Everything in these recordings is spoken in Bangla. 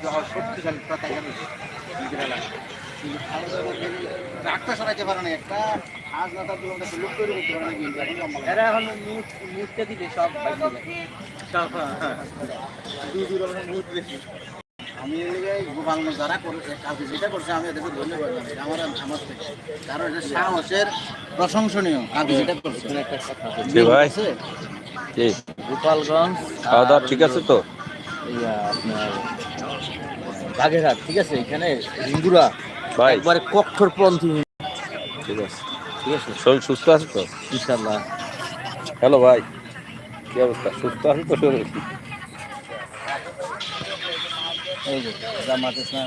কথা রাখতে সরাইতে পারে না একটা আজ না তার জীবনটা লুক করে করতে পারে না কিন্তু এখন লম্বা এরা এখন মুহূর্তে দিলে সব সব হ্যাঁ দূর দেখি। আমি এই গোপালগঞ্জ যারা করেছে কাউকে যেটা করছে আমি এদেরকে ধন্যবাদ জানাই। আমার আমার থেকে। কারণ এটা সাহসের প্রশংসনীয় কাউকে যেটা করছে। গোপালগঞ্জ খাওয়া দাওয়া ঠিক আছে তো? ইয়া আপনার বাগেরহাট ঠিক আছে? এখানে হিন্দুরা ভাই। একবারে কঠোরপন্থী ঠিক আছে। ঠিক আছে? শরীর সুস্থ আছে তো? ইনশাল্লাহ হ্যালো ভাই কি অবস্থা? সুস্থ আছে তো শরীর? এই যে জামাত ইসলাম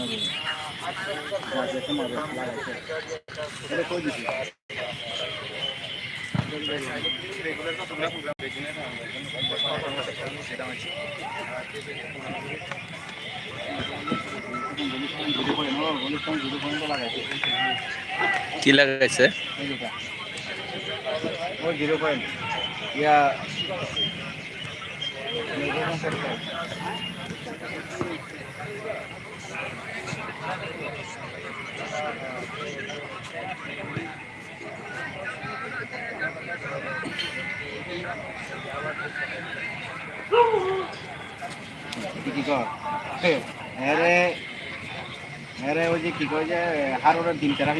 জামাত কি লাগাইছে? Zero point. ইয়া কি কর? হ্যাঁ রে হ্যাঁ রে ওই যে কি কয় যে হারোরের দিন তেরাবি